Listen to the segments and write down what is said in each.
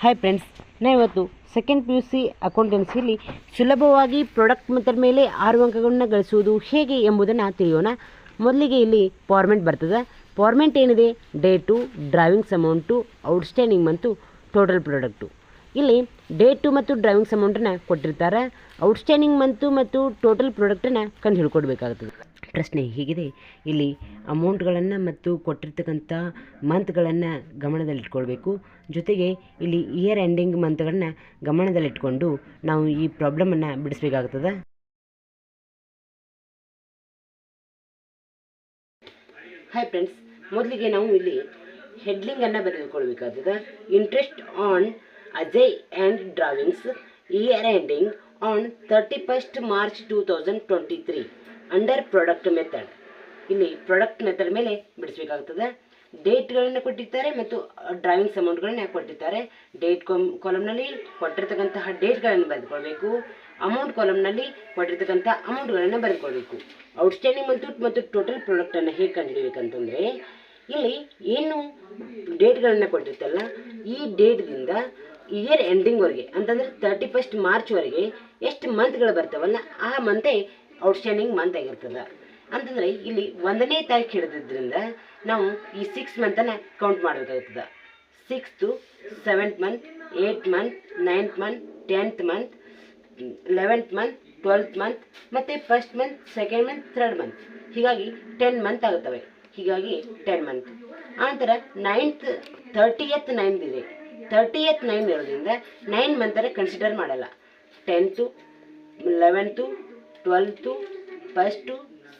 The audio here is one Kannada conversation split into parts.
ಹಾಯ್ ಫ್ರೆಂಡ್ಸ್ ನಾ ಇವತ್ತು ಸೆಕೆಂಡ್ ಪಿ ಯು ಸಿ ಅಕೌಂಟೆನ್ಸಿಯಲ್ಲಿ ಸುಲಭವಾಗಿ ಪ್ರಾಡಕ್ಟ್ ಮೆಥಡ್ ಮೇಲೆ ಆರು ಅಂಕಗಳನ್ನ ಗಳಿಸುವುದು ಹೇಗೆ ಎಂಬುದನ್ನು ತಿಳಿಯೋಣ. ಮೊದಲಿಗೆ ಇಲ್ಲಿ ಫಾರ್ಮೆಂಟ್ ಬರ್ತದೆ. ಫಾರ್ಮೆಂಟ್ ಏನಿದೆ? ಡೇಟು ಡ್ರೈವಿಂಗ್ಸ್ ಅಮೌಂಟು ಔಟ್ಸ್ಟ್ಯಾಂಡಿಂಗ್ ಮತ್ತು ಟೋಟಲ್ ಪ್ರಾಡಕ್ಟು ಇಲ್ಲಿ ಡೇಟು ಮತ್ತು ಡ್ರೈವಿಂಗ್ಸ್ ಅಮೌಂಟನ್ನು ಕೊಟ್ಟಿರ್ತಾರೆ. ಔಟ್ಸ್ಟ್ಯಾಂಡಿಂಗ್ ಮಂತು ಮತ್ತು ಟೋಟಲ್ ಪ್ರಾಡಕ್ಟನ್ನು ಕಂಡು ಹಿಡ್ಕೊಡ್ಬೇಕಾಗ್ತದೆ. ಪ್ರಶ್ನೆ ಹೀಗಿದೆ ಇಲ್ಲಿ ಅಮೌಂಟ್ಗಳನ್ನು ಮತ್ತು ಕೊಟ್ಟಿರ್ತಕ್ಕಂಥ ಮಂತ್ಗಳನ್ನು ಗಮನದಲ್ಲಿಟ್ಕೊಳ್ಬೇಕು. ಜೊತೆಗೆ ಇಲ್ಲಿ ಇಯರ್ ಎಂಡಿಂಗ್ ಮಂತ್ಗಳನ್ನು ಗಮನದಲ್ಲಿಟ್ಕೊಂಡು ನಾವು ಈ ಪ್ರಾಬ್ಲಮನ್ನು ಬಿಡಿಸ್ಬೇಕಾಗ್ತದೆ? ಹಾಯ್ ಫ್ರೆಂಡ್ಸ್ ಮೊದಲಿಗೆ ನಾವು ಇಲ್ಲಿ ಹೆಡ್ಲಿಂಗನ್ನು ಬರೆದುಕೊಳ್ಬೇಕಾಗ್ತದೆ. Interest on Ajay and drawings year ending on thirty first March two thousand twenty three under product method ಇಲ್ಲಿ ಪ್ರಾಡಕ್ಟ್ ಮೆಥಡ್ ಮೇಲೆ ಬಿಡಿಸಬೇಕಾಗ್ತದೆ. ಡೇಟ್ಗಳನ್ನು ಕೊಟ್ಟಿರ್ತಾರೆ ಮತ್ತು ಡ್ರೈವಿಂಗ್ಸ್ ಅಮೌಂಟ್ಗಳನ್ನ ಕೊಟ್ಟಿರ್ತಾರೆ. ಡೇಟ್ ಕಾಮ್ ಕಾಲಮ್ನಲ್ಲಿ ಕೊಟ್ಟಿರ್ತಕ್ಕಂತಹ ಡೇಟ್ಗಳನ್ನು ಬರೆದುಕೊಳ್ಬೇಕು. ಅಮೌಂಟ್ ಕಾಲಮ್ನಲ್ಲಿ ಕೊಟ್ಟಿರ್ತಕ್ಕಂಥ ಅಮೌಂಟ್ಗಳನ್ನು ಬರೆದುಕೊಳ್ಬೇಕು. ಔಟ್ಸ್ಟ್ಯಾಂಡಿಂಗ್ ಮತ್ತು ಮತ್ತು ಟೋಟಲ್ ಪ್ರಾಡಕ್ಟನ್ನು ಹೇಗೆ ಕಂಡುಹಿಡಿಬೇಕಂತಂದರೆ, ಇಲ್ಲಿ ಏನು ಡೇಟ್ಗಳನ್ನು ಕೊಟ್ಟಿರ್ತಲ್ಲ, ಈ ಡೇಟ್ದಿಂದ ಇಯರ್ ಎಂಡಿಂಗ್ವರೆಗೆ ಅಂತಂದರೆ ತರ್ಟಿ ಫಸ್ಟ್ ಮಾರ್ಚ್ವರೆಗೆ ಎಷ್ಟು ಮಂತ್ಗಳು ಬರ್ತಾವಲ್ಲ, ಆ ಮಂತೇ ಔಟ್ಸ್ಟ್ಯಾಂಡಿಂಗ್ ಮಂತ್ ಆಗಿರ್ತದೆ ಅಂತಂದರೆ ಇಲ್ಲಿ ಒಂದನೇ ತಾರೀಕು ಹಿಡಿದ್ರಿಂದ ನಾವು ಈ ಸಿಕ್ಸ್ ಮಂತನ್ನು ಕೌಂಟ್ ಮಾಡಬೇಕಾಗ್ತದೆ. Sixth seventh month eight month ninth month tenth month eleventh month twelfth month ಮತ್ತು first month second month third month ಹೀಗಾಗಿ ಟೆನ್ ಮಂತ್ ಆಗುತ್ತವೆ. ಹೀಗಾಗಿ ಟೆನ್ ಮಂತ್ ಆನಂತರ ನೈನ್ತ್ ತರ್ಟಿಯತ್ ನೈನ್ತ್ ಇದೆ. ತರ್ಟಿಯತ್ ನೈನ್ ಇರೋದ್ರಿಂದ ನೈನ್ ಮಂತನ್ನು ಕನ್ಸಿಡರ್ ಮಾಡಲ್ಲ. Tenth eleventh twelfth first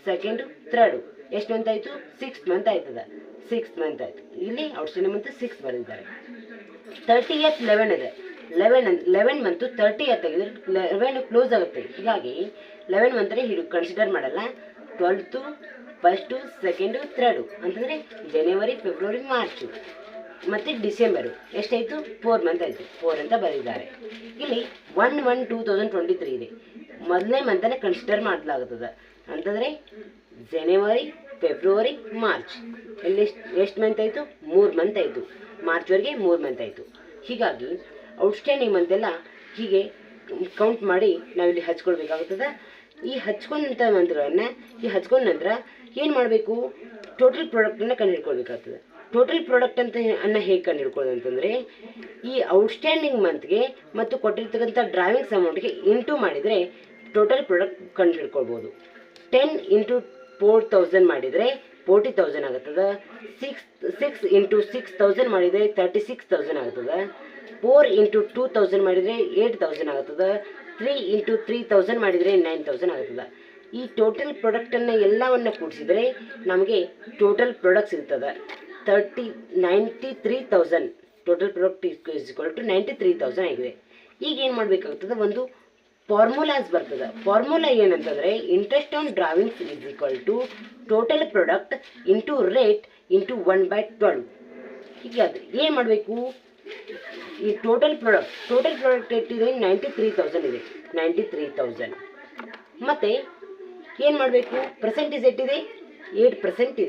second third ಎಷ್ಟು ಮಂತ್ ಆಯಿತು? ಸಿಕ್ಸ್ ಮಂತ್ ಆಯ್ತದ. ಸಿಕ್ಸ್ ಮಂತ್ ಆಯಿತು. ಇಲ್ಲಿ ಔಟ್ಸ್ಟ್ಯಾಂಡಿಂಗ್ ಮಂತ್ ಸಿಕ್ಸ್ ಬರೆದಿದ್ದಾರೆ. ತರ್ಟಿ ಎತ್ ಲೆವೆನ್ ಇದೆ. ಲೆವೆನ್ ಲೆವೆನ್ ಮಂತು ತರ್ಟಿ ಎತ್ ತೆಗೆದ್ರೆ ಲೆವೆನ್ ಕ್ಲೋಸ್ ಆಗುತ್ತೆ. ಹೀಗಾಗಿ ಲೆವೆನ್ ಮಂತ್ರೆ ಹಿಡು ಕನ್ಸಿಡರ್ ಮಾಡಲ್ಲ. ಟ್ವೆಲ್ತು ಫಸ್ಟು ಸೆಕೆಂಡು ಥರ್ಡು ಅಂತಂದರೆ ಜನವರಿ ಫೆಬ್ರವರಿ ಮಾರ್ಚು ಮತ್ತು ಡಿಸೆಂಬರು ಎಷ್ಟಾಯಿತು? ಫೋರ್ ಮಂತ್ ಆಯಿತು. ಫೋರ್ ಅಂತ ಬರೆದಿದ್ದಾರೆ. ಇಲ್ಲಿ one one two thousand twenty three ಇದೆ. ಮೊದಲನೇ ಮಂತನ್ನು ಕನ್ಸಿಡರ್ ಮಾಡಲಾಗುತ್ತದೆ ಅಂತಂದರೆ ಜನವರಿ ಫೆಬ್ರವರಿ ಮಾರ್ಚ್ ಇಲ್ಲಿ ಎಷ್ಟು ಮಂತ್ ಆಯಿತು? ಮೂರು ಮಂತ್ ಆಯಿತು. ಮಾರ್ಚ್ವರೆಗೆ ಮೂರು ಮಂತ್ ಆಯಿತು. ಹೀಗಾಗಿ ಔಟ್ಸ್ಟ್ಯಾಂಡಿಂಗ್ ಮಂತೆಲ್ಲ ಹೀಗೆ ಕೌಂಟ್ ಮಾಡಿ ನಾವಿಲ್ಲಿ ಹಚ್ಕೊಳ್ಬೇಕಾಗುತ್ತದೆ ಈ ಹಚ್ಕೊಂಡಂಥ ಮಂತ್ಗಳನ್ನು ಈ ಹಚ್ಕೊಂಡ ನಂತರ ಏನು ಮಾಡಬೇಕು? ಟೋಟಲ್ ಪ್ರಾಡಕ್ಟನ್ನು ಕಂಡುಹಿಡ್ಕೊಳ್ಬೇಕಾಗ್ತದೆ. ಟೋಟಲ್ ಪ್ರಾಡಕ್ಟ್ ಅಂತ ಅನ್ನ ಹೇಗೆ ಕಂಡುಹಿಡ್ಕೊಳ್ಳೋದು ಅಂತಂದರೆ, ಈ ಔಟ್ಸ್ಟ್ಯಾಂಡಿಂಗ್ ಮಂತ್ಗೆ ಮತ್ತು ಕೊಟ್ಟಿರ್ತಕ್ಕಂಥ ಡ್ರಾವಿಂಗ್ಸ್ ಅಮೌಂಟ್ಗೆ ಇಂಟು ಮಾಡಿದರೆ ಟೋಟಲ್ ಪ್ರಾಡಕ್ಟ್ ಕಂಡು ಹಿಡ್ಕೊಳ್ಬೋದು ಟೆನ್ ಇಂಟು ಫೋರ್ ತೌಸಂಡ್ ಮಾಡಿದರೆ ಫೋರ್ಟಿ ತೌಸಂಡ್ ಆಗುತ್ತದೆ. Six six into six thousand ಮಾಡಿದರೆ ತರ್ಟಿ ಸಿಕ್ಸ್ ತೌಸಂಡ್ ಆಗ್ತದೆ ಫೋರ್ ಇಂಟು ಟೂ ತೌಸಂಡ್ ಮಾಡಿದರೆ ಏಯ್ಟ್ ತೌಸಂಡ್ ಆಗ್ತದ ತ್ರೀ ಇಂಟು ತ್ರೀ ತೌಸಂಡ್ ಮಾಡಿದರೆ ನೈನ್ ತೌಸಂಡ್ ಆಗ್ತದ ಈ ಟೋಟಲ್ ಪ್ರಾಡಕ್ಟನ್ನು ಎಲ್ಲವನ್ನು ಕೂಡಿಸಿದರೆ ನಮಗೆ ಟೋಟಲ್ ಪ್ರಾಡಕ್ಟ್ ಸಿಗ್ತದೆ thirty ninety three thousand total product is equal to ninety three thousand ಆಗಿದೆ. ಈಗ ಏನು ಮಾಡಬೇಕಾಗ್ತದೆ? ಒಂದು ಫಾರ್ಮುಲಾಸ್ ಬರ್ತದೆ. ಫಾರ್ಮುಲಾ ಏನಂತಂದರೆ interest on drawings is equal to total product into rate into one by twelve ಅದು ಏನು ಮಾಡಬೇಕು? ಈ ಟೋಟಲ್ ಪ್ರಾಡಕ್ಟ್ ಟೋಟಲ್ ಪ್ರಾಡಕ್ಟ್ ಎಷ್ಟಿದೆ ನೈಂಟಿ ತ್ರೀ ತೌಸಂಡ್ ಇದೆ. ನೈಂಟಿ ತ್ರೀ ತೌಸಂಡ್ ಮತ್ತು ಏನು ಮಾಡಬೇಕು? ಪರ್ಸೆಂಟೇಜ್ ಎಷ್ಟಿದೆ? ಏಯ್ಟ್ ಪರ್ಸೆಂಟ್ ಇದೆ.